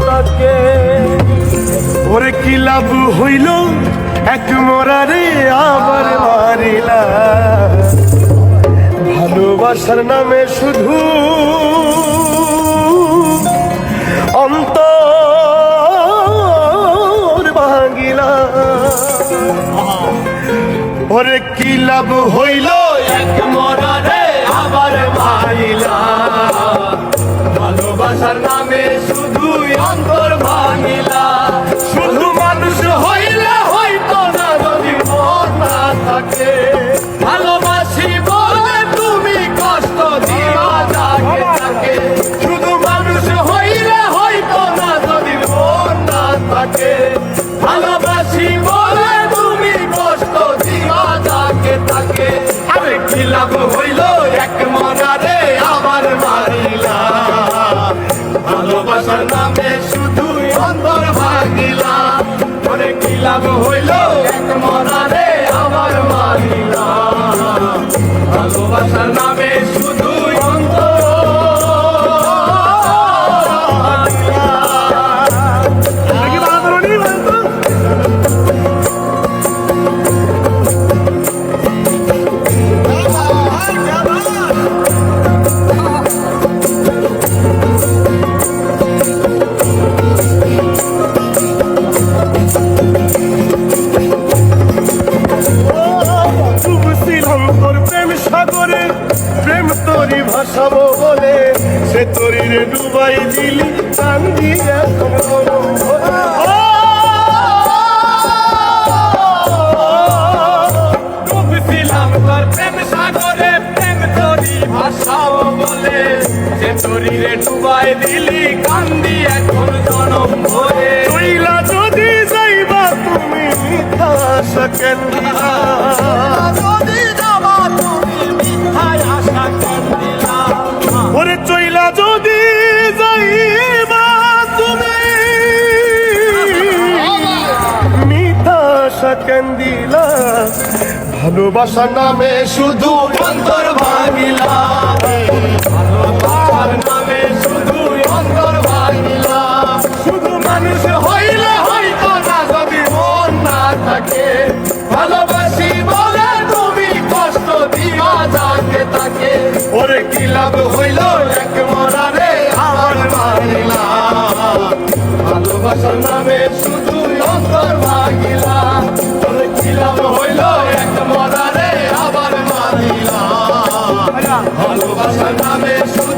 তাকে। ওরে কি লাভ হইল? এক মরারে আবার মারিলা। ভালোবাসার নামে শুধু অন্তর ভাঙিলা। ওরে কি লাভ হইল? থাকে ভালোবাসি বলে তুমি কষ্ট দিবা যাকে তাকে। আরে কি লাভ হইল এক মনারে আবার মারিলা? ভালোবাসার নামে শুধু অন্তর ভাগিলা। ওরে কি লাভ হইল এক মনারে আবার মারিলা? ভালোবাসার নামে রে ডুবাই দিলি কান্দি এখন জনম ভরে চইলা যদি যাইবা তুমি মিথ্যা আশা কেন দিলা? যদি আশা কেন দিলা ভালোবাসা নামে শুধু অন্তর ভাঙিলা ভালোবাসার নামে শুধু অন্তর ভাঙিলা শুধু মানুষ হইলে হইতো না, যদি মন না থাকে। ভালোবাসি বলে তুমি কষ্ট দিবা যাকে তাকে। ওরে কি লাভ হইল ভালোবাসার নামে শুধু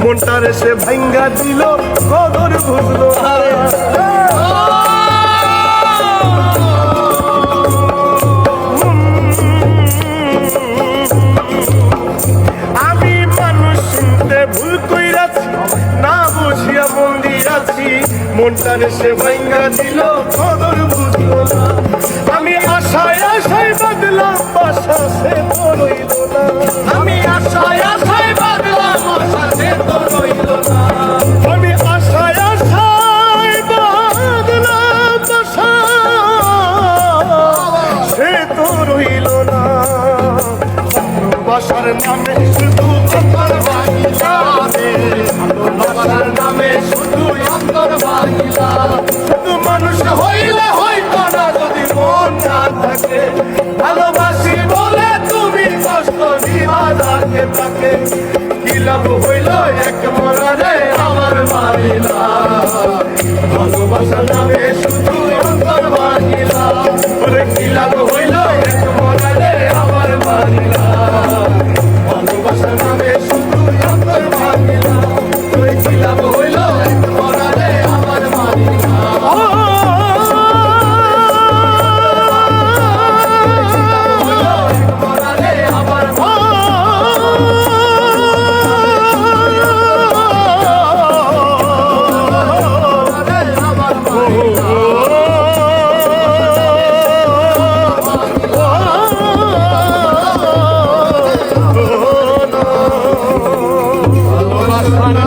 মনটারে সে ভাঙ্গা দিল কদর বুঝলো আমি মানুষ না মনটারে সে ভাঙ্গা দিল কদর বুঝলো আমি আশায় আশায় বাদলাম, বাসা সে বাবার নামে শুধু অন্তর ভাঙিলা রে। আলো বাবার নামে শুধু অন্তর ভাঙিলা শুধু মানুষ হইলে হইত না যদি মন না থাকে। ভালোবাসি বলে তুমি কষ্ট দিবা তাকে তাকে। কি লাভ হইল এক মরা রে আমার মারিলা ভালোবাসা নামে Bye.